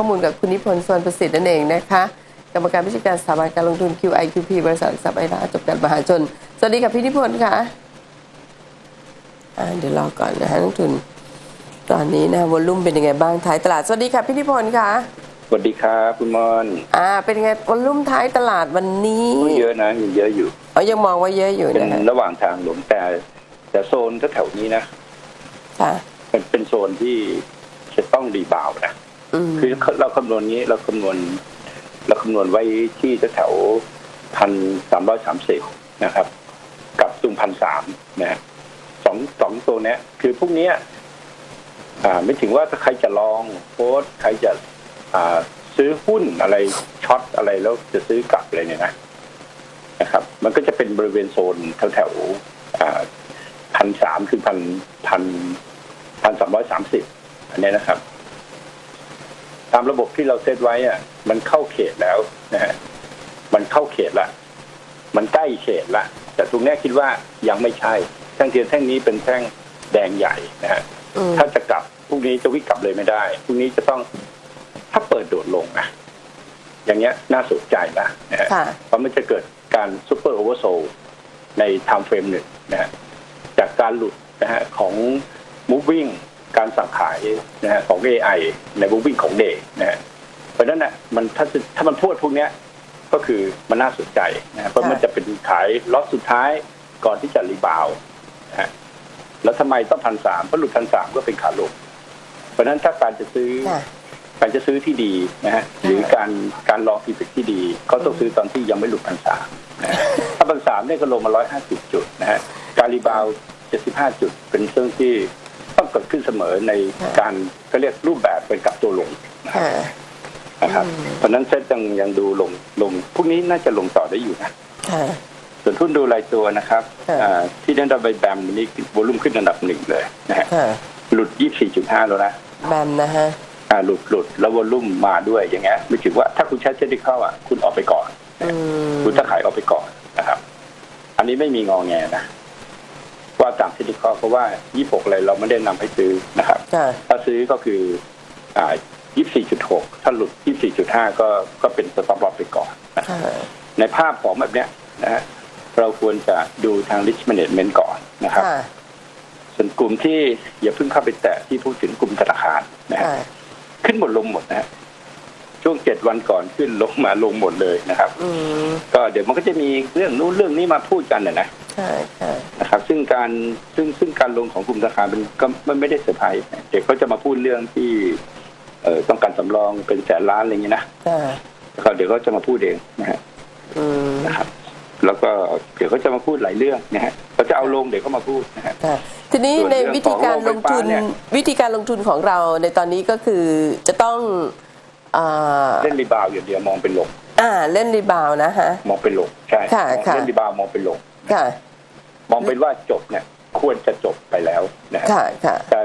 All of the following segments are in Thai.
ข้อมูลกับคุณนิพนธ์สวนประสิทธิ์นั่นเองนะคะ กรรมการผู้จัดการสถาบันการลงทุน QIQP บริษัทหลักทรัพย์ไอราจบการมหาชน สวัสดีค่ะพี่นิพนธ์ค่ะอ่าเดี๋ยวรอก่อนนะฮะนักลงทุน ตอนนี้นะวอลลุ่มเป็นยังไงบ้างท้ายตลาด สวัสดีค่ะพี่นิพนธ์ค่ะสวัสดีครับคุณมอนอ่า เป็นยังไงวอลลุ่มท้ายตลาดวันนี้ก็เยอะนะยังเยอะอยู่เอายังมองว่าเยอะอยู่เป็นนะฮะระหว่างทางหลวงแต่ แต่โซนแถวๆนี้นะค่ะเป็นเป็นโซนที่จะต้องรีบาวด์นะอืม คือเราคำนวณนี้เราคำนวณเราคำนวณไว้ที่แถวพันสามร้อยสามสิบนะครับ กับตุงพันสามนะสองสองตัวเนี้ยคือพวกเนี้ยอ่า ไม่ถึงว่าถ้าใครจะลองโพสใครจะอ่าซื้อหุ้นอะไรช็อตอะไรแล้วจะซื้อกลับอะไรเนี่ยนะนะครับ มันก็จะเป็นบริเวณโซนแถวแถวพันสามคือพันพันพันสามร้อยสามสิบอันนี้นะครับ ตามระบบที่เราเซตไว้อะ มันเข้าเขตแล้วนะฮะมันเข้าเขตละ มันใกล้เขตละ แต่ตรงเนี้ยคิดว่ายังไม่ใช่แท่งเทียนแท่งนี้เป็นแท่งแดงใหญ่นะฮะอืมถ้าจะกลับพรุ่งนี้จะวิ่งกลับเลยไม่ได้พรุ่งนี้จะต้องถ้าเปิดโดดลงนะอย่างเงี้ยน่าสนใจนะนะฮะค่ะเพราะมันจะเกิดการซูเปอร์โอเวอร์โซลในไทม์เฟรมหนึ่งนะฮะจากการหลุดนะฮะของ moving การสั่งขายนะฮะของ AI ใน moving ของ day นะฮะเพราะฉะนั้นน่ะมันถ้าถ้ามันพูดพวกเนี้ยก็คือมันน่าสนใจนะฮะเพราะมันจะเป็นขายล็อตสุดท้ายก่อนที่จะรีบาวด์นะฮะแล้วทำไมต้องพันสามเพราะหลุดพันสามก็เป็นขาลงเพราะฉะนั้นถ้าการจะซื้อค่ะการจะซื้อที่ดีนะฮะหรือการการลองทีเฟกที่ดี ก็ต้องซื้อตอนที่ยังไม่หลุดพันสามนะฮะถ้าพันสามเนี่ยก็ลงมาร้อยห้าสิบจุดนะฮะการรีบาวเจ็ดสิบห้าจุดเป็นเรื่องที่ต้อง เกิดขึ้นเสมอในการก็เรียกรูปแบบเป็นกลับตัวลงนะค่ะนะครับอืมเพราะฉะนั้นเซ็ตยังยังดูลงลงพวกนี้น่าจะลงต่อได้อยู่นะค่ะส่วนทุนดูรายตัวนะครับค่ะอ่าที่ได้ดับใบแบมวันนี้วอลุ่มขึ้นอันดับหนึ่งเลยนะฮะค่ะหลุดยี่สี่จุดห้าแล้วนะแบมนะฮะอ่าหลุดหลุดแล้ววอลลุ่มมาด้วยอย่างเงี้ยไม่ถือว่าถ้าคุณใช้เทคนิคเข้าอะคุณออกไปก่อนอืมคุณถ้าขายออกไปก่อนนะครับ อันนี้ไม่มีงอแงนะ ว่าตามเทคนิคเข้าเพราะว่ายี่หกอะไรเราไม่ได้นำให้ซื้อนะครับค่ะถ้าซื้อก็คืออ่ายี่สี่จุดหกถ้าหลุดยี่สี่จุดห้าก็ก็เป็นสต็อปลอสไปก่อนนะค่ะในภาพของแบบเนี้ยนะฮะเราควรจะดูทาง risk management ก่อนนะครับค่ะส่วนกลุ่มที่อย่าเพิ่งเข้าไปแตะที่พูดถึงกลุ่มธนาคารนะฮะค่ะขึ้นหมดลงหมดนะฮะ ช่วงเจ็ดวันก่อนขึ้นลงมาลงหมดเลยนะครับ อืมก็เดี๋ยวมันก็จะมีเรื่องนู้นเรื่องนี้มาพูดกันนะนะค่ะค่ะนะครับ ซึ่งการซึ่งซึ่งการลงของกลุ่มธนาคารเป็นก็มันไม่ได้เซอร์ไพรส์นะเดี๋ยวเขาจะมาพูดเรื่องที่ เอ่อต้องการสำรองเป็นแสนล้านอะไรอย่างนี้นะค่ะแล้วก็เดี๋ยวเขาจะมาพูดเองนะฮะอืมนะครับ แล้วก็เดี๋ยวเขาจะมาพูดหลายเรื่องนะฮะเขาจะเอาลงเดี๋ยวเขามาพูดนะฮะ ค่ะทีนี้ส่วนในเรื่องวิธีการลงทุนของโรงไฟฟ้าเนี่ย วิธีการลงทุนของเราในตอนนี้ก็คือจะต้อง อ่าเล่นรีบาวด์อย่างเดียวมองเป็นลงอ่าเล่นรีบาวด์นะฮะ มองเป็นลงใช่ค่ะค่ะ เล่นรีบาวด์มองเป็นลงค่ะ มองเป็นว่าจบเนี่ย ควรจะจบไปแล้วนะฮะค่ะค่ะแต่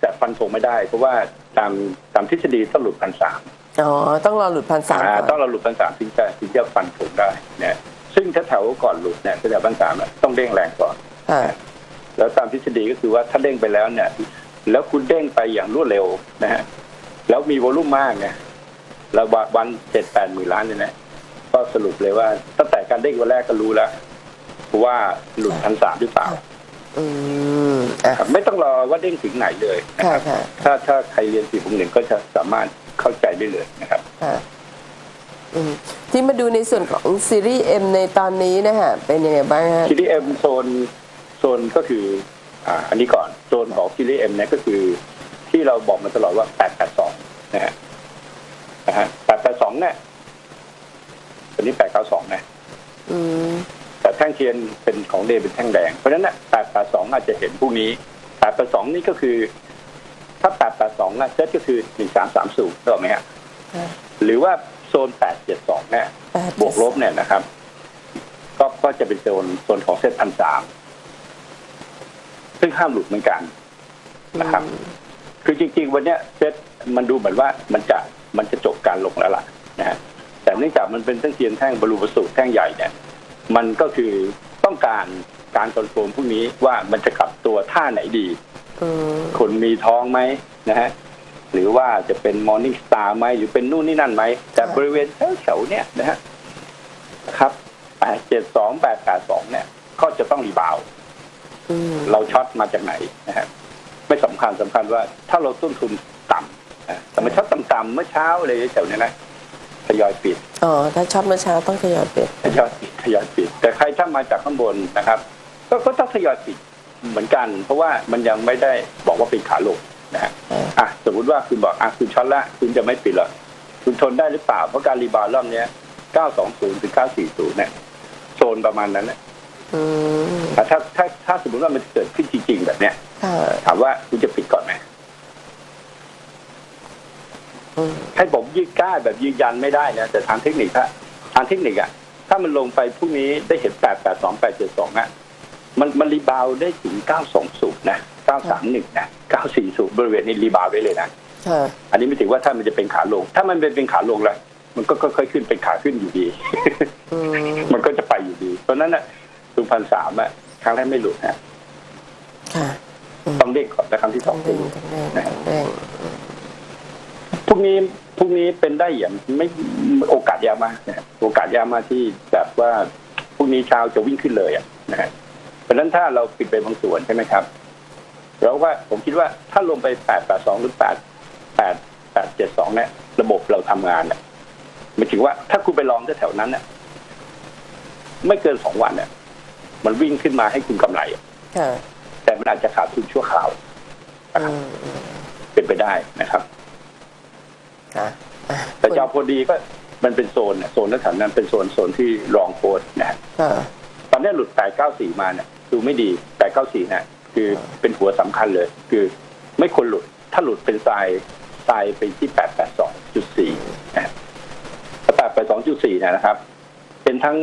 แต่ฟันธงไม่ได้ เพราะว่าตามตามทฤษฎีต้องหลุดพันสามอ๋อต้องรอหลุดพันสามต้องเราหลุดพันสามถึงจะถึงจะฟันธงได้นะซึ่งถ้าแถวก่อนหลุดเนี่ยแถวพันสามต้องเด้งแรงก่อนค่ะแล้วตามทฤษฎีก็คือว่าถ้าเด้งไปแล้วเนี่ย แล้วคุณเด้งไปอย่างรวดเร็วนะฮะแล้วมีวอลุ่มมากเนี่ย แล้ววันเจ็ดแปดหมื่นล้านเนี่ยนะก็สรุปเลยว่าตั้งแต่การเด้งวันแรกก็รู้แล้วว่าหลุดพันสามหรือเปล่าอืมอะครับไม่ต้องรอว่าเด้งถึงไหนเลยนะค่ะครับค่ะถ้าถ้าใครเรียนสี่ปุ่มหนึ่งก็จะสามารถเข้าใจได้เลยนะครับค่ะอืมที่มาดูในส่วนของซีรีส์ M ในตอนนี้นะฮะเป็นยังไงบ้างฮะทีดีเอ็มโซนโซนก็คือ อ่า อันนี้ก่อนโซนของทีดีเอ็มเนี่ยก็คือ ที่เราบอกมาตลอดว่าแปดแปดสองนะฮะ นะฮะแปดแปดสองเนี่ยตัวนี้แปดเก้าสองนะอืมแต่แท่งเทียนเป็นของเดย์เป็นแท่งแดง เพราะฉะนั้นน่ะแปดแปดสองอาจจะเห็นพรุ่งนี้แปดแปดสองนี่ก็คือ ถ้าแปดแปดสองนะเซตก็คือหนึ่งสามสามศูนย์ถูกไหมฮะค่ะหรือว่าโซนแปดเจ็ดสองเนี่ยแปดบวกลบเนี่ยนะครับ ก็ก็จะเป็นโซนโซนของเซตพันสามซึ่งห้ามหลุดเหมือนกันนะครับ คือจริง ๆ วันเนี้ยเซตมันดูเหมือนว่ามันจะ มันจะจบการลงแล้วล่ะนะฮะแต่เนื่องจากมันเป็นแท่งเทียนแท่งบรรลุประสูตรแท่งใหญ่เนี่ยมันก็คือต้องการการคอนโทรลพวกนี้ว่ามันจะกลับตัวท่าไหนดีอืมคนมีท้องไหมนะฮะหรือว่าจะเป็นมอร์นิ่งสตาร์ไหมหรือเป็นนู่นนี่นั่นไหม แต่ค่ะบริเวณแถวๆเนี่ยนะฮะครับแปดเจ็ดสองแปดแปดสองเนี่ย ก็จะต้องรีบาวด์อืมเราช็อตมาจากไหนนะฮะไม่สำคัญสำคัญว่า ถ้าเราต้นทุนต่ำนะแต่มันช็อต ต่ำๆเมื่อเช้าเลยแถวเนี้ยนะทยอยปิดอ๋อถ้าช็อตเมื่อเช้าต้องทยอยปิดทยอยปิดทยอยปิด แต่ใครถ้ามาจากข้างบนนะครับ ก็ก็ต้องทยอยปิดเหมือนกัน เพราะว่ามันยังไม่ได้บอกว่าเป็นขาลงนะฮะอ่าอะสมมติว่าคุณบอกอะคุณช็อตละคุณจะไม่ปิดหรอกคุณทนได้หรือเปล่าเพราะการรีบาวด์รอบเนี้ย920ถึง940เนี่ยโซนประมาณนั้นนะอืมแต่ถ้าถ้าถ้าสมมติว่ามันเกิดขึ้นจริงๆแบบเนี้ยค่ะถามว่าคุณจะปิดก่อนไหมอืม ให้ผมยืดกล้าแบบยืนยันไม่ได้นะแต่ทางเทคนิคถ้าทางเทคนิคอะถ้ามันลงไปพรุ่งนี้ได้เห็น882 872อะมันมันรีบาวด์ได้ถึง920นะ931นะ940บริเวณนี้รีบาวด์ได้เลยนะค่ะอันนี้ไม่ถือว่าถ้ามันจะเป็นขาลง ถ้ามันเป็นเป็นขาลงแล้วมันก็ค่อยๆขึ้นเป็นขาขึ้นอยู่ดีอืมมันก็จะไปอยู่ดีเพราะฉะนั้นน่ะทุนพันสามอะครั้งแรกไม่หลุดนะค่ะอืมต้องเด้งก่อนแต่ครั้งที่สต้อองงถึเด้งงต้ องเด้งต้องเด้งพรุ่งนี้พรุ่งนี้เป็นได้อย่างไม่โอกาสยากมากนะครับโอกาสยากมากที่แบบว่าพรุ่งนี้เช้าจะวิ่งขึ้นเลยอะนะฮะเพราะฉะนั้นถ้าเราปิดไปบางส่วนใช่ไหมครับเราว่าผมคิดว่าถ้าลงไปแปดแปดสองหรือแปดแปดแปดเจ็ดสองเนี่ยระบบเราทำงานเนี่ยหมายถึงว่าถ้าคุณไปลองแถวๆนั้นเนี่ยไม่เกินสองวันเนี่ยมันวิ่งขึ้นมาให้คุณกำไรอะค่ะแต่มันอาจจะขาดทุนชั่วคราวอืมอืมเป็นไปได้นะครับ ค่ะอะแต่จะเอาพอดีก็มันเป็นโซนน่ะโซนนั้นนั้นเป็นโซนโซนที่รองโพสต์นะฮะค่ะตอนนี้หลุด894มาเนี่ยดูไม่ดี894เนี่ยคือเป็นหัวสำคัญเลย คือไม่ควรหลุด ถ้าหลุดเป็นทรายทรายไปที่882.4นะฮะ882.4เนี่ยนะครับ เป็นทั้ง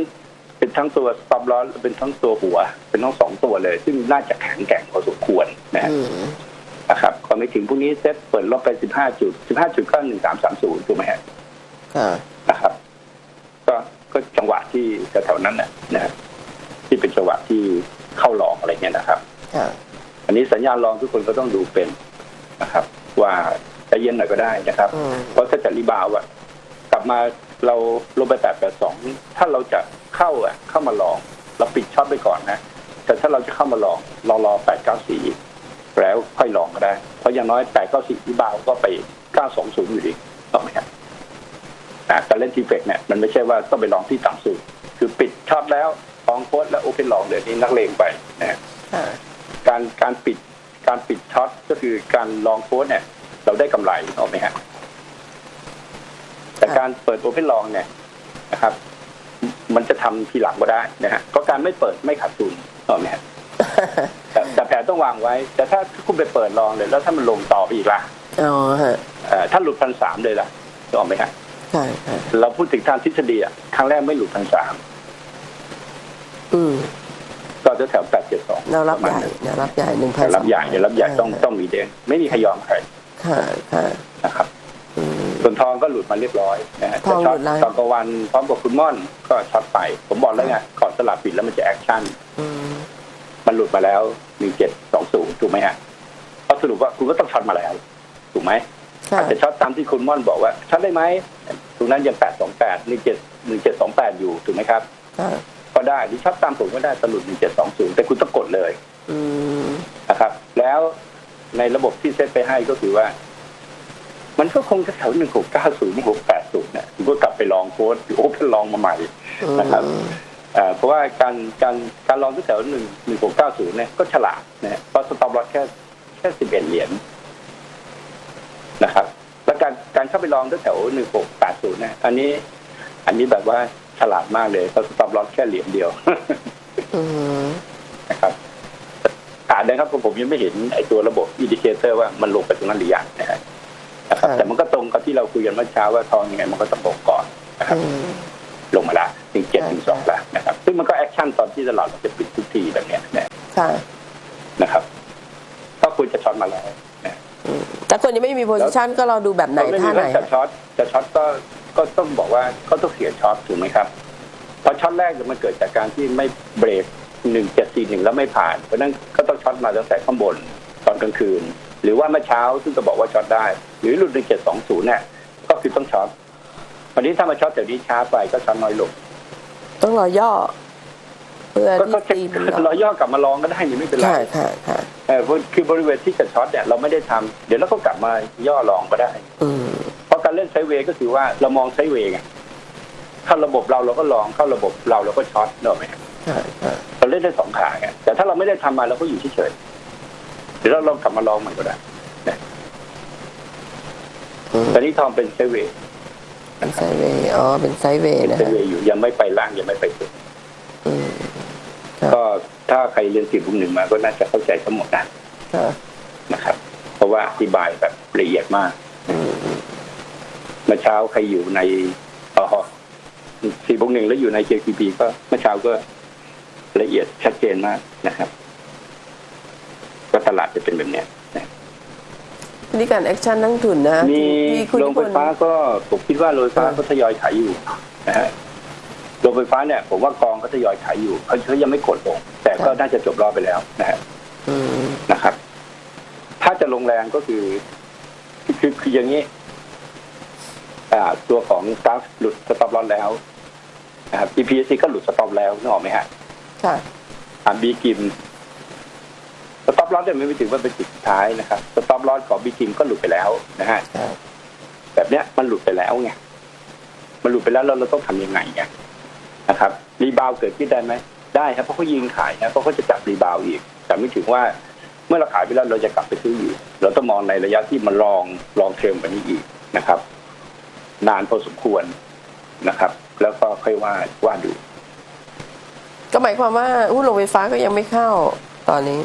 เป็นทั้งตัว stop loss เป็นทั้งตัวหัว เป็นทั้งสองตัวเลย ซึ่งน่าจะแข็งแกร่งพอสมควรนะฮะอืม นะครับก่อนไปถึงพรุ่งนี้เซ็ตเปิดลบไป 15 จุด 15 จุดก็1330 ถูกไหมฮะค่ะนะครับ ก็ก็จังหวะที่แถวๆนั้นนะนะฮะที่เป็นจังหวะที่เข้าลองอะไรเงี้ยนะครับค่ะอันนี้สัญญาณลองทุกคนก็ต้องดูเป็นนะครับ ว่าใจเย็นหน่อยก็ได้นะครับอืมเพราะถ้าจะรีบาวด์อะกลับมาเราลงไปแปดแปดสองถ้าเราจะเข้าอะเข้ามาลอง เราปิดช็อตไปก่อนนะ แต่ถ้าเราจะเข้ามาลองรอรอแปดเก้าสี่ แล้วค่อยลองก็ได้ เพราะอย่างน้อยแปดเก้าสี่รีบาวด์ก็ไปเก้าสองศูนย์อยู่ดีต้องไหมครับนะการเล่นทีเฟกเนี่ยมันไม่ใช่ว่าต้องไปลองที่ต่ำสุด คือปิดช็อตแล้วลองโค้ดแล้วโอเพนลองเดี๋ยวนี้นักเลงไปนะฮะค่ะการการปิดการปิดช็อตก็คือการลองโค้ดเนี่ย เราได้กำไรออกไหมฮะแต่การเปิดโอเพนลองเนี่ยนะครับ มันจะทำทีหลังก็ได้นะฮะก็การไม่เปิดไม่ขาดทุนออกไหมฮะ แต่แต่แผนต้องวางไว้ แต่ถ้าคุณไปเปิดลองเลย แล้วถ้ามันลงต่อไปอีกล่ะอ๋อฮะเอ่อถ้าหลุดพันสามเลยล่ะออกไหมฮะค่ะค่ะเราพูดถึงทางทฤษฎีอะครั้งแรกไม่หลุดพันสามอืมก็จะแถวแปดเจ็ดสองแนวรับใหญ่แนวรับใหญ่หนึ่งพันแต่รับใหญ่เนี่ยรับใหญ่ต้องต้องมีเด้งไม่มีใครยอมใครค่ะค่ะนะครับอืม ส่วนทองก็หลุดมาเรียบร้อยนะฮะทองหลุดแล้วตอนกลางวันพร้อมกับคุณม่อนก็ช็อตไป ผมบอกแล้วไงก่อนสลับปิดแล้วมันจะแอคชั่น อืม มันหลุดมาแล้วหนึ่งเจ็ดสองศูนย์ถูกไหมฮะเพราะสรุปว่าคุณก็ต้องช็อตมาแล้ว ถูกไหมค่ะอาจจะช็อตตามที่คุณม่อนบอกว่าช็อตได้ไหมตรงนั้นยังแปดสองแปดหนึ่งเจ็ดหนึ่งเจ็ดสองแปดอยู่ถูกไหมครับค่ะก็ได้หรือช็อตตามผมก็ได้สรุปหนึ่งเจ็ดสองศูนย์แต่คุณต้องกดเลยอืมนะครับ แล้วในระบบที่เซตไปให้ก็คือว่า มันก็คงจะแถวหนึ่งหกเก้าศูนย์หกแปดศูนย์เนี่ยคุณก็กลับไปลองโค้ดหรือโอเพนลองมาใหม่นะครับ เอ่อเพราะว่าการการการลองที่แถวหนึ่งหนึ่งหกเก้าศูนย์เนี่ยก็ฉลาดนะฮะเพราะสต็อปลอสแค่แค่สิบเอ็ดเหรียญนะครับ แล้วการการเข้าไปลองที่แถวหนึ่งหกแปดศูนย์เนี่ยอันนี้ อันนี้แบบว่าฉลาดมากเลยเพราะสต็อปลอสแค่เหรียญเดียวอืมนะครับอ่านนะครับผมผมยังไม่เห็นไอ้ตัวระบบอินดิเคเตอร์ว่ามันลงไปตรงนั้นหรือยังนะฮะนะครับแต่มันก็ตรงกับที่เราคุยกันเมื่อเช้าว่าทองยังไงมันก็ต้องลงก่อนนะครับอืมลงมาละถึงเจ็ดถึงสอง ที่ตลาดเราจะปิดทุกทีแบบเนี้ยนะค่ะนะครับ ก็ควรจะช็อตมาแล้วนะอืมแต่คนยังไม่มีโพซิชันก็เราดูแบบไหนก็ไม่ท่ามีไหนว่าจะช็อตจะช็อตก็ก็ต้องบอกว่าก็ต้องเสียช็อตถูกไหมครับเพราะช็อตแรกเนี่ยมันเกิดจากการที่ไม่เบรกหนึ่งเจ็ดสี่หนึ่งแล้วไม่ผ่านเพราะฉะนั้นก็ต้องช็อตมาตั้งแต่ข้างบนตอนกลางคืน หรือว่าเมื่อเช้าซึ่งก็บอกว่าช็อตได้ หรือหลุดหนึ่งเจ็ดสองศูนย์เนี่ยก็คือต้องช็อตวันนี้ถ้ามาช็อตแต่นี้ช้าไปก็ช็อตน้อยลงต้องรอย่อเพื่อก็ที่ก็ตีเป็นรอย่อกลับมาลองก็ได้นี่ไม่เป็นไรค่ะค่ะค่ะเออคือบริเวณที่จะช็อตเนี่ยเราไม่ได้ทำเดี๋ยวเราก็กลับมาย่อลองก็ได้อืมเพราะการเล่นไซด์เวย์ก็คือว่าเรามองไซด์เวย์ไงเข้าระบบเราเราก็ลองเข้าระบบเราเราก็ช็อตเนกอะไหมครับค่ะค่ะเราเล่นได้สองขาไงแต่ถ้าเราไม่ได้ทำมาเราก็อยู่เฉยๆเดี๋ยวเราลองกลับมาลองใหม่ก็ได้อืมตอนนี้ทองเป็นไซด์เวย์เป็นไซด์เวย์อ๋อเป็นไซด์เวย์เป็นนะไซฮะด์เวย์อยู่ยังไม่ไปล่างยังไม่ไปสุดอืมครับก็ ถ้าใครเรียนสี่บุมหนึ่งมาก็น่าจะเข้าใจทั้งหมดนะค่ะนะครับ เพราะว่าอธิบายแบบละเอียดมากอืมเมื่อเช้าใครอยู่ในอ๋อสี่บุมหนึ่งแล้วอยู่ใน JPP ก็เมื่อเช้าก็ละเอียดชัดเจนมากนะครับ ก็ตลาดจะเป็นแบบเนี้ยนะทีนี้การแอคชั่นนักทุนนะมีที่คุณโรงไฟฟ้าก็ผมคิดว่าโรงไฟฟ้าเออก็ทยอยขายอยู่นะฮะโรงไฟฟ้าเนี่ย ผมว่ากองก็ทยอยขายอยู่เขาเขายังไม่กดลงแต่ ก็น่าจะจบรอบไปแล้วนะฮะอืมนะครับ ถ้าจะลงแรงก็คือคือคืออย่างนี้อ่าตัวของกราฟหลุดสต็อปลอสแล้วนะครับ EPC ก็หลุดสต็อปแล้วนึกออกไหมฮะค่ะอ่าบีกิมสต็อปลอสเนี่ยไม่ถึงว่าเป็นจุดสุดท้ายนะครับสต็อปลอสของบีกิมก็หลุดไปแล้วนะฮะค่ะแบบเนี้ยมันหลุดไปแล้วไงมันหลุดไปแล้วเราเราต้องทำยังไงไงนะครับ รีบาวด์เกิดขึ้นได้ไหม ได้ครับเพราะเขายิงขายนะเพราะเขาจะจับรีบาวด์อีก แต่ไม่ถึงว่าเมื่อเราขายไปแล้วเราจะกลับไปซื้ออีกเราต้องมองในระยะที่มันลองลองเทรมกว่านี้อีกนะครับ นานพอสมควรนะครับ แล้วก็ค่อยว่าว่าดู ก็หมายความว่าหุ้นโรงไฟฟ้าก็ยังไม่เข้าตอนนี้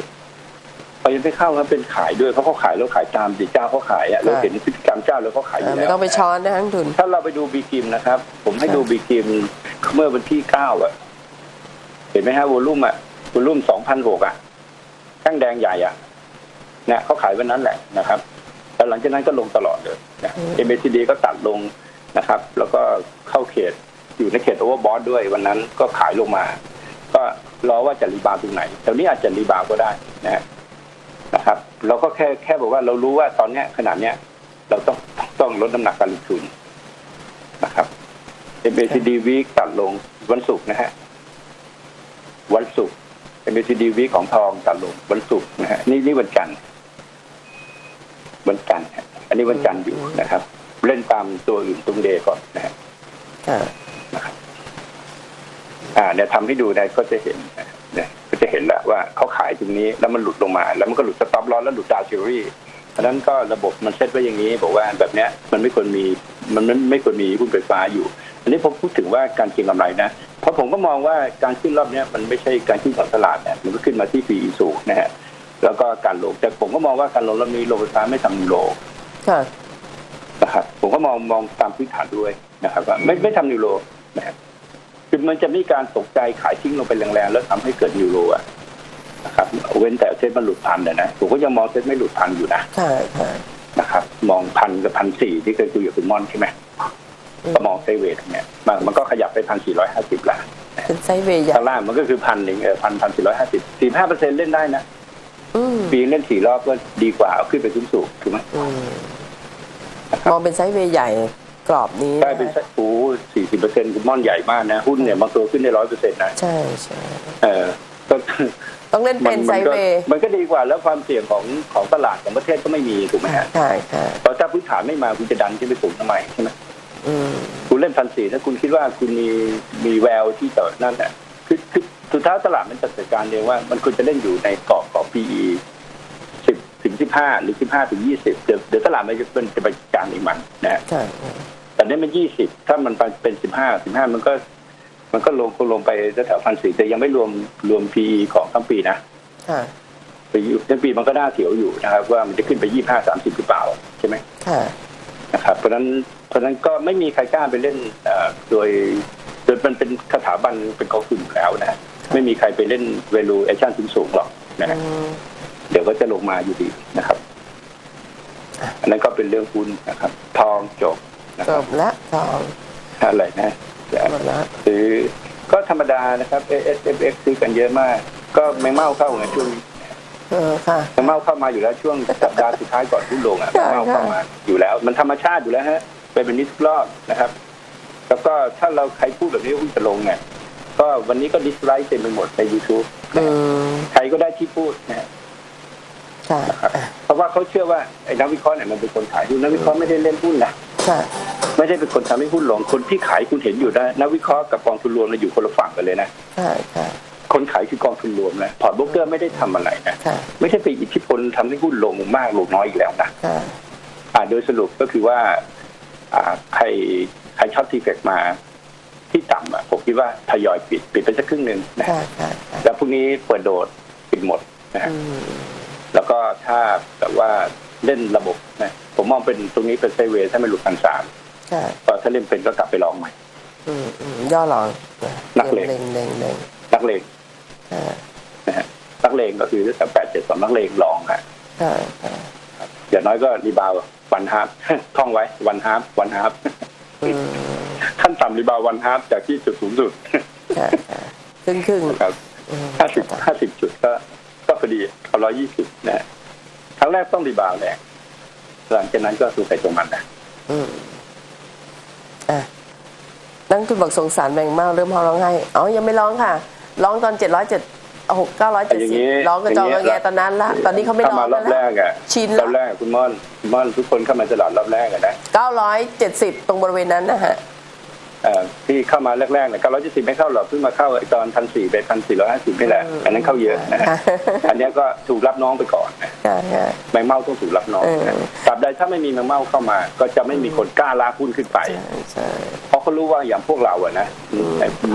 เรายังไม่เข้าครับเป็นขายด้วยเพราะเขาขายแล้วขายตามสิเจ้าเขาขายอะเราเห็นพฤติกรรมเจ้าแล้วเขาขายออ่ายู่ไม่แล้วต้องไปช้อนนะนักทุนถ้าเราไปดูบีกิมนะครับ ผมให้ค่ะดูบีกิมเมื่อวันที่เก้าอะ เห็นไหมฮะวอลุ่มอะวอลุ่มสองพันหกอะแท่งแดงใหญ่อะเนี่ยเขาขายวันนั้นแหละนะครับแล้วหลังจากนั้นก็ลงตลอดเลยนะเอ็มเอซีดีก็ตัดลงนะครับ แล้วก็เข้าเขตอยู่ในเขตโอเวอร์บอสด้วยวันนั้นก็ขายลงมา ก็รอว่าจะรีบาวด์ตรงไหนแต่นี้อาจจะรีบาวด์ก็ได้นะฮะนะครับ เราก็แค่แค่บอกว่าเรารู้ว่าตอนเนี้ยขนาดเนี้ย เราต้องต้องลดน้ำหนักการลงทุนนะครับ MACD week ตัดลงวันศุกร์นะฮะ วันศุกร์ MACD week ของทองตัดลงวันศุกร์นะฮะนี่นี่วันจันทร์วันจันทร์ฮะอันนี้วันจันทร์อยู่นะครับ เล่นตามตัวอื่นตรงเดย์ก่อนนะฮะค่ะอ่าเนี่ยทำให้ดูได้ก็จะเห็นนะเนี่ยก็จะเห็นแล้วว่าเขาขายตรงนี้แล้วมันหลุดลงมา แล้วมันก็หลุดสต็อปลอสแล้วหลุดดาวซิรี่เพราะฉะนั้นก็ระบบมันเซตไว้อย่างนี้ บอกว่าแบบเนี้ยมันไม่ควรมีมันไม่ไม่ควรมีหุ้นไฟฟ้าอยู่ อันนี้ผมพูดถึงว่าการเก็งกำไรนะ เพราะผมก็มองว่าการขึ้นรอบเนี้ยมันไม่ใช่การขึ้นของตลาดเนี่ยมันก็ขึ้นมาที่ PE สูงนะฮะแล้วก็การลงแต่ผมก็มองว่าการลงรอบนี้โรงไฟฟ้าไม่ทำนิวโรค่ะนะครับผมก็มองมองตามพื้นฐานด้วยนะครับว่าไม่ไม่ทำนิวโรนะครับคือมันจะมีการตกใจขายทิ้งลงไปแรงๆแล้วทำให้เกิดนิวโรอะนะครับเว้นแต่เซ็ตมันหลุดพันนะนะผมก็ยังมองเซ็ตไม่หลุดพันอยู่นะค่ะค่ะนะครับ มองพันกับพันสี่ที่เคยคุยกับคุณม่อนใช่ไหม อืมก็มองไซด์เวทเนี่ยมันมันก็ขยับไปพันสี่ร้อยห้าสิบละเป็นไซด์เวย์ใหญ่ข้างล่างมันก็คือพันหนึ่งเออพันพันสี่ร้อยห้าสิบสี่ห้าเปอร์เซ็นเล่นได้นะอืมปีเล่นสี่รอบก็ดีกว่าเอาขึ้นไปสูงสูงถูกไหมอืมมองเป็นไซด์เวย์ใหญ่กรอบนี้กลายเป็นสักโอ้สี่สิบเปอร์เซ็นต์คุณม่อนใหญ่มากนะ หุ้นเนี่ยบางตัวขึ้นได้ร้อยเปอร์เซ็นต์นะใช่ใช่เออก็ต้องเล่นเป็นไซด์ก็เวย์มันก็ดีกว่าแล้วความเสี่ยงของของตลาดของประเทศก็ไม่มีถูกไหมฮะค่ะค่ะเพราะถ้าพื้นฐานไม่มาคุณจะดันขึ้นไปสูงทำไมใช่ไหมอืม คุณเล่นพันสี่ถ้าคุณคิดว่าคุณมีมีแววที่จะนั่นแหละคือคือสุดท้ายตลาดมันจัดการเองว่า มันควรจะเล่นอยู่ในกรอบของ PE สิบถึงสิบห้าหรือสิบห้าถึงยี่สิบเดี๋ยวเดี๋ยวตลาดมันจะเป็นจะไปจัดการเองมันนะฮะค่ะแต่นี่มันยี่สิบถ้ามันเป็นสิบห้าสิบห้ามันก็ มันก็ลงคงลงไปแถวพันสี่แต่ยังไม่รวมรวม PE ของทั้งปีนะค่ะไปอยู่ทั้งปีมันก็น่าเสียวอยู่นะครับ ว่ามันจะขึ้นไปยี่ห้าสามสิบหรือเปล่าใช่ไหมค่ะนะครับเพราะฉะนั้น เพราะฉะนั้นก็ไม่มีใครกล้าไปเล่นเอ่อโดยโดยมันเป็นสถาบันเป็นกองทุนอยู่แล้วนะฮะไม่มีใครไปเล่น valuation สูงสูงๆหรอกนะฮะอืมเดี๋ยวก็จะลงมาอยู่ดีนะครับ อันนั้นก็เป็นเรื่องหุ้นนะครับ ทองจบนะจครับบละทองอะไรนะหมดละซื้อก็ธรรมดานะครับ S M X ซื้อกันเยอะมาก ก็แมงเม่าเข้าไงช่วงนี้คเออค่ะแมงเม่าเข้ามาอยู่แล้วช่วงสัปดาห์สุดท้ายก่อนหุ้นลงอะแมค่ะงเม่าเข้ามาอยู่แล้ว มันธรรมชาติอยู่แล้วฮะ เป็นแบบนี้ทุกรอบนะครับ แล้วก็ถ้าเราใครพูดแบบนี้หุ้นจะลงเนี่ยก็วันนี้ก็ดิสไลค์เต็มไปหมดใน YouTube อืมใครก็ได้ที่พูดนะฮะค่ะครับเพราะว่าเขาเชื่อว่าไอ้นักวิเคราะห์เนี่ยมันเป็นคนขายหุ้นนักวิเคราะห์ไม่ได้เล่นหุ้นนะค่ะไม่ได้เป็นคนทำให้หุ้นลงคนที่ขายคุณเห็นอยู่นะนักวิเคราะห์กับกองทุนรวมเราอยู่คนละฝั่งกันเลยนะค่ะค่ะคนขายคือกองทุนรวมนะพอร์ตโบรกเกอร์ไม่ได้ทำอะไรนะค่ะไม่ใช่ไปอิทธิพลทำให้หุ้นลงมากลงน้อยอีกแล้วนะค่ะอ่าโดยสรุปก็คือว่าอ่า ใครใครช็อตทีเฟกมาที่ต่ำอะผมคิดว่าทยอยปิด ปิดไปสักครึ่งหนึ่งนะค่ะค่ะค่ะแล้วพรุ่งนี้เปิดโดดปิดหมดนะฮะอืมแล้วก็ถ้าแบบว่าเล่นระบบนะผมมองเป็นตรงนี้เป็นไซด์เวย์ถ้าไม่หลุดพันสามค่ะพอถ้าเล่นเป็นก็กลับไปลองใหม่อืมอืมย่อหลองนักเลงเล็งเล็งเล็งนักเลงค่ะนะฮะนักเลงก็คือตั้งแต่แปดเจ็ดสองนักเลงลองฮะค่ะค่ะอย่างน้อยก็รีบาว วันฮาร์ท่องไว้วันฮาร์วันฮาร์อืมขั้นต่ำรีบาววันฮาร์จากที่จุดสูงสุดค่ะค่ะครึ่งครึ่งนะครับอืมห้าสิบห้าสิบจุดก็ ก็พอดีเอาร้อยยี่สิบนะฮะครั้งแรกต้องรีบาวแรงหลังจากนั้นก็สู่ใส่ตรงมันนะอืมอะนั่งคุณบอกสงสารแมงเมาเริ่มห้องร้องไห้อ๋อยังไม่ร้องค่ะ ร้องตอนเจ็ดร้อยเจ็ด หกเก้าร้อยเจ็ดอย่างสิบนี้ร้องกระจองกระแงตอนนั้นละตอนนี้เขาไม่ร้เข้าองมารแล้อวบแรกอะชินรแล้อวบแรกคุณม่อนคุณม่อนทุกคนเข้ามาตลาดรอบแรกอะนะเก้าร้อยเจ็ดสิบตรงบริเวณนั้นนะฮะเอ่อ ที่เข้ามาแรกๆเนี่ยเก้าร้อยเจ็ดสิบไม่เข้าหรอกเพิ่งมาเข้าไอ้ตอนพันสี่ไปพันสี่ร้อยห้าสิบนี่แหละอันนั้นเข้าเยอะนะฮะค่ะอันเนี้ยก็ถูกรับน้องไปก่อนนะค่ะค่ะแมงเม่าต้องถูกรับน้องเออนะตราบใดถ้าไม่มีแมงเม่าเข้ามา ก็จะไม่มีคนกล้าลากหุ้นขึ้นไปใช่ใช่เพราะเขารู้ว่าอย่างพวกเราอะนะ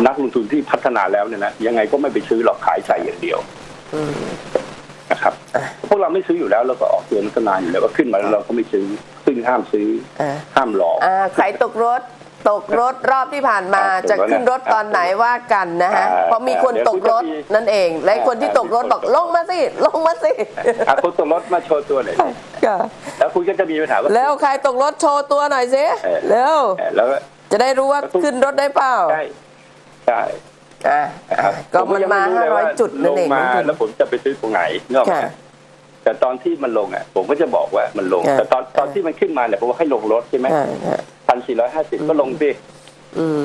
นักลงทุนที่พัฒนาแล้วเนี่ยนะยังไงก็ไม่ไปซื้อหรอกขายใส่อย่างเดียวอืมนะครับอะพวกเราไม่ซื้ออยู่แล้วเราก็ออกเตือนกันนานอยู่แล้วว่าขึ้นมาแล้วเราก็ไม่ซื้อซึ่งห้ามซื้ออ่าห้ามหลอกอ่าใครตกรถ ตกรถรอบที่ผ่านมาอ่าจะขึ้นรถตอนไหนว่ากันนะฮะอ่าเพราะมีคนตกรถเดี๋ยวคุณจะมีนั่นเองและคนที่อ่าตกรถบอกมีคนตกลงมาสิลงมาสิอาคุณตกรถมาโชว์ตัวหน่อยดิค่ะแล้วคุณก็จะมีปัญหาว่าแล้วใครตกรถโชว์ตัวหน่อยสิเออเร็วเอ่อแล้วก็จะได้รู้ว่าขึ้นรถได้เปล่าใช่ใช่อ่านะครับก็มันมาผก็งไรู้เลยว่500จุดนั่นเองลงมานั่นคือแล้วผมจะไปซื้อตรงไหนเนกอะค่ะแต่ตอนที่มันลงอะ ผมก็จะบอกว่ามันลงค่ะแต่ตอนตอนที่มันขึ้นมาเนี่ยผมว่าให้ลงรถใช่ไหมอ่าอ่า พันสี่ร้อยห้าสิบก็ลงสิอืม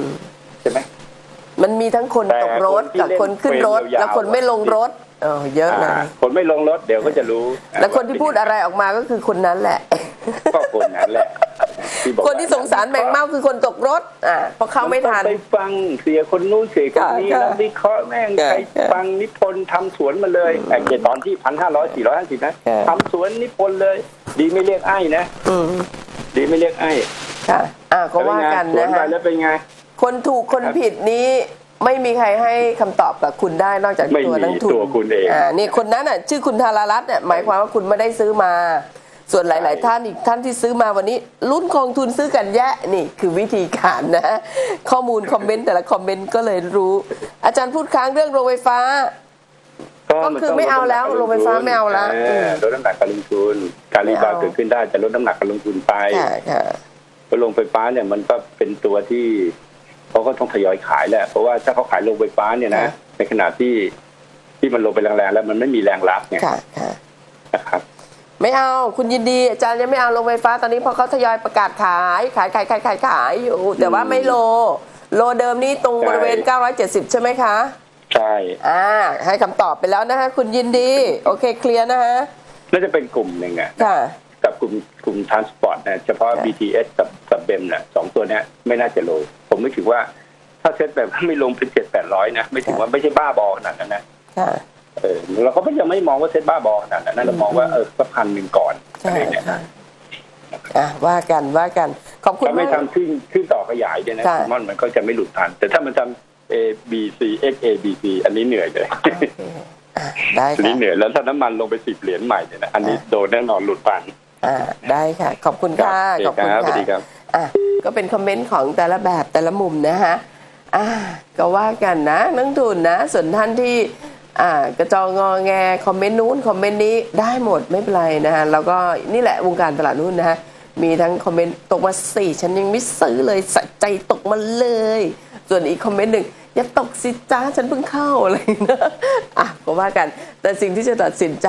ใช่ไหม มันมีทั้งคนแต่ตกรถคนที่กับคนขึ้นรถ เล่นเฟรมยาวๆ แล้วคนไม่ลงรถเออเยอะนะ อ่าคนไม่ลงรถเดี๋ยวก็จะรู้แล้วคนที่พูดอะไรออกมาก็คือคนนั้นแหละ ก็คนนั้นแหละบอกคนที่สงสารแมงเม่าคือคนตกรถ อ่าเพราะเขาไม่ทันไปฟังเสียคนนู้นเสียคนนี้ค่ะแล้ววิเคราะห์แม่งค่ะใครค่ะฟังนิพนธ์ทำสวนมาเลยไอ้เจ็ดตอนที่พันห้าร้อยสี่ร้อยห้าสิบนะค่ะ ทำสวนนิพนธ์เลย ดีไม่เรียกไอ้นะ อืม ดีไม่เรียกไอ้ ค่ะ อ่าก็ว่ากันสวนนะไปฮะแล้วเป็นไง คนถูกคนผิดนี้ไม่มีใครให้คำตอบกับคุณได้นอกจากไม่ตัวมีนักทุนตัวคุณเองอ่านี่คนนั้นอะชื่อคุณธารารัตน์เนี่ยหมายความว่าคุณไม่ได้ซื้อมา ส่วนหลาย ๆ ท่านอีกท่านที่ซื้อมาวันนี้ลุ้นกองทุนซื้อกันแยะนี่คือวิธีการนะ ข้อมูลคอมเมนต์แต่ละคอมเมนต์ก็เลยรู้ อาจารย์พูดค้างเรื่องโรงไฟฟ้า ก็คือไม่เอาแล้วโรงไฟฟ้าไม่เอาแล้วเออลดน้ำหนักการลงทุน การรีบาวไม่เอาเกิดขึ้นได้แต่ลดน้ำหนักการลงทุนไป โรงไฟฟ้าเนี่ยมันก็เป็นตัวที่เขาก็ต้องทยอยขายแหละเพราะว่าถ้าเขาขายโรงไฟฟ้าเนี่ยนะค่ะ ในขณะที่ที่มันลงไปแรงๆแล้วมันไม่มีแรงรับไงค่ะค่ะ นะครับ ไม่เอาคุณยินดีอาจารย์ยังไม่เอาโรงไฟฟ้าตอนนี้เพอเขาทยอยประกาศขาย ขายขายขายขายขายอยู่ แต่ว่าไม่โล โลเดิมนี่ตรงบริเวณ970 ใช่ไหมคะ ใช่อ่า ให้คำตอบไปแล้วนะฮะคุณยินดี โอเคเคลียร์นะฮะน่าจะเป็นกลุ่มหนึ่งอะค่ะ กับกลุ่มกลุ่มทรานสปอร์ตนะเฉพาะค่ะ BTS กับกับเบมเนี่ยสองตัวเนี้ยไม่น่าจะลงผมไม่ถือว่า ถ้าเซ็ตแบบไม่ลงเป็นเจ็ดแปดร้อยนะไม่ถือว่าไม่ใช่บ้าบอขนาดนั้นนะค่ะเออเราก็ยังไม่มองว่าเซ็ตบ้าบอขนาดนั้นนะเรามองว่าเออสักพันหนึ่งก่อนอะใช่ไรเนี่ยใช่อะว่ากันว่ากัน ขอบคุณถ้าไม่มากทำขึ้นขึ้นต่อขยายเนี่ยนะค่ะคุณม่อนมันก็จะไม่หลุดพัน แต่ถ้ามันทำ A B C X A B C อันนี้เหนื่อยเลยโอเคอะได้อันนี้ค่ะเหนื่อยแล้วถ้าน้ำมันลงไปสิบเหรียญใหม่เนี่ยนะอันนี้โดนแน่นอนหลุดพัน อ่าได้ค่ะ ขอบคุณค่ะครับขอบคุณครับสวัสดีครัค่ะบอะก็เป็นคอมเมนต์ของแต่ละแบบแต่ละมุมนะฮะอ่าก็ว่ากันนะนักทุนนะ ส่วนท่านที่อ่ากระจองงอแงคอมเมนต์นู้นคอมเมนต์นี้ได้หมดไม่เป็นไรนะฮะแล้วก็นี่แหละวงการตลาดหุ้นนะฮะมีทั้งคอมเมนต์ตกมาสี่ฉันยังไม่ซื้อเลยสะใจตกมาเลย ส่วนอีกคอมเมนต์หนึ่งอย่าตกสิจ้าฉันเพิ่งเข้าอะไรนะอะก็ว่ากัน แต่สิ่งที่จะตัดสินใจ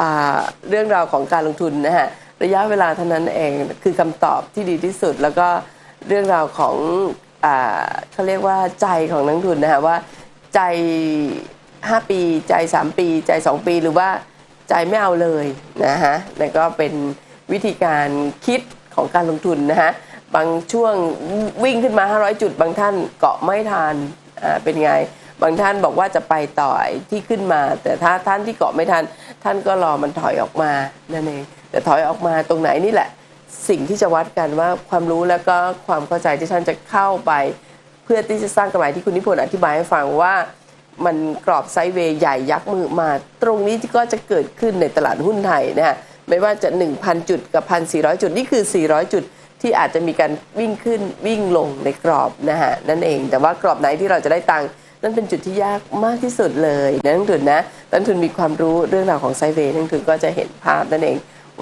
อ่าเรื่องราวของการลงทุนนะฮะ ระยะเวลาเท่านั้นเองคือคำตอบที่ดีที่สุด แล้วก็เรื่องราวของเขาเรียกว่าใจของนักทุนนะฮะว่าใจ 5 ปีใจ 3 ปี ใจ 2 ปีหรือว่าใจไม่เอาเลยนะฮะนั่นก็เป็นวิธีการคิดของการลงทุนนะฮะบางช่วงวิ่งขึ้นมา 500 จุด บางท่านเกาะไม่ทันอ่าเป็นไง บางท่านบอกว่าจะไปต่อที่ขึ้นมา แต่ถ้าท่านที่เกาะไม่ทัน ท่านก็รอมันถอยออกมานั่นเอง แต่ถอยออกมาตรงไหนนี่แหละ สิ่งที่จะวัดกันว่าความรู้แล้วก็ความเข้าใจที่ท่านจะเข้าไป เพื่อที่จะสร้างกำไรที่คุณนิพนธ์อธิบายให้ฟังว่ามันกรอบไซด์เวย์ใหญ่ยักษ์มือมา ตรงนี้ก็จะเกิดขึ้นในตลาดหุ้นไทยนะฮะไม่ว่าจะ 1,000 จุดกับ 1,400 จุด นี่คือ 400 จุดที่อาจจะมีการวิ่งขึ้นวิ่งลงในกรอบนะฮะนั่นเอง แต่ว่ากรอบไหนที่เราจะได้ตังค์นั่นเป็นจุดที่ยากมากที่สุดเลยนะนักลงทุนนะนักทุนมีความรู้เรื่องราวของไซด์เวย์นักลงทุนก็จะเห็นภาพนั่นเอง